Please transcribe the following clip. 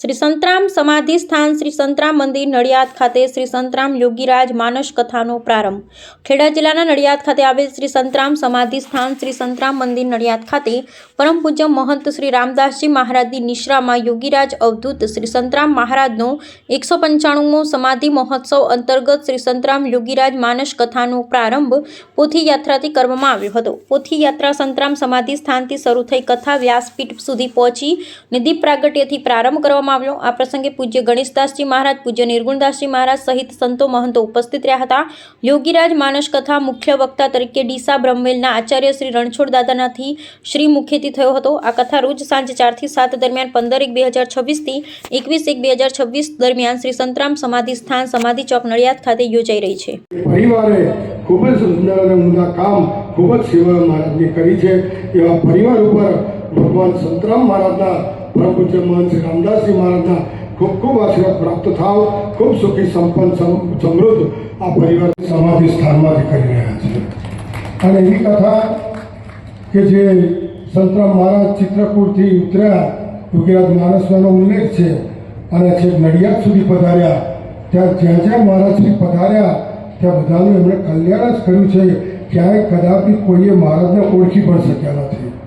શ્રી સંતરામ સમાધિ સ્થાન શ્રી સંતરામ મંદિર નડિયાદ ખાતે શ્રી સંતરામ યોગીરાજ માનસ કથાનો પ્રારંભ. ખેડા જિલ્લાના નડિયાદ ખાતે આવેલ શ્રી સંતરામ સમાધિ સ્થાન શ્રી સંતરામ મંદિર નડિયાદ ખાતે પરમ પૂજ્ય મહંત શ્રી રામદાસજી મહારાજની નિશ્રામાં યોગીરાજ અવધૂત શ્રી સંતરામ મહારાજનો એકસો પંચાણુંમો સમાધિ મહોત્સવ અંતર્ગત શ્રી સંતરામ યોગીરાજ માનસ કથાનો પ્રારંભ પોથી યાત્રાથી કરવામાં આવ્યો હતો. પોથી યાત્રા સંતરામ સમાધિ સ્થાનથી શરૂ થઈ કથા વ્યાસપીઠ સુધી પહોંચી નિધિ પ્રાગટ્યથી પ્રારંભ કરવામાં આવ્યો. આ પ્રસંગે પૂજ્ય ગણેશદાસજી મહારાજ, પૂજ્ય નિર્ગુણદાસજી મહારાજ સહિત સંતો મહંતો ઉપસ્થિત રહ્યા હતા. યોગીરાજ માનસ કથા મુખ્ય વક્તા તરીકે ડીસા બ્રહ્મવેલના આચાર્ય શ્રી રણછોડ દાદાનાથી શ્રી મુખ્યથી થયો હતો. આ કથા રોજ સાંજે ચારથી સાત દરમિયાન પંદર એક બે હજાર છવ્વીસથી એકવીસ એક બે હજાર છવ્વીસ દરમિયાન શ્રી સંતરામ સમાધિ સ્થાન, સમાધિ ચોક નડિયાદ ખાતે યોજાઈ રહી છે. ખૂબ જ સુંદર કામ ખૂબ જ સેવા મહારાજની કરી છે. એવા પરિવાર ઉપર ભગવાન સંતરામ મહારાજના પરમ પૂજ્ય શ્રી રામદાસજી મહારાજના ખૂબ ખૂબ આશીર્વાદ પ્રાપ્ત થાવ. ખૂબ સુખી, સંપન્ન સમૃદ્ધ આ પરિવાર સમાધિ સ્થાનમાંથી કરી રહ્યા છે. અને એવી કથા કે જે સંતરામ મહારાજ ચિત્રકૂટથી ઉતર્યા યોગીરાજ માનસનો ઉલ્લેખ છે. અને છેક નડિયાદ સુધી પધાર્યા. ત્યાં જ્યાં જ્યાં મહારાજશ્રી પધાર્યા, ત્યાં બધાનું એમણે કલ્યાણ જ કર્યું છે. ક્યાંય કદાપી કોઈએ મહારાજને ઓળખી પણ શક્યા નથી.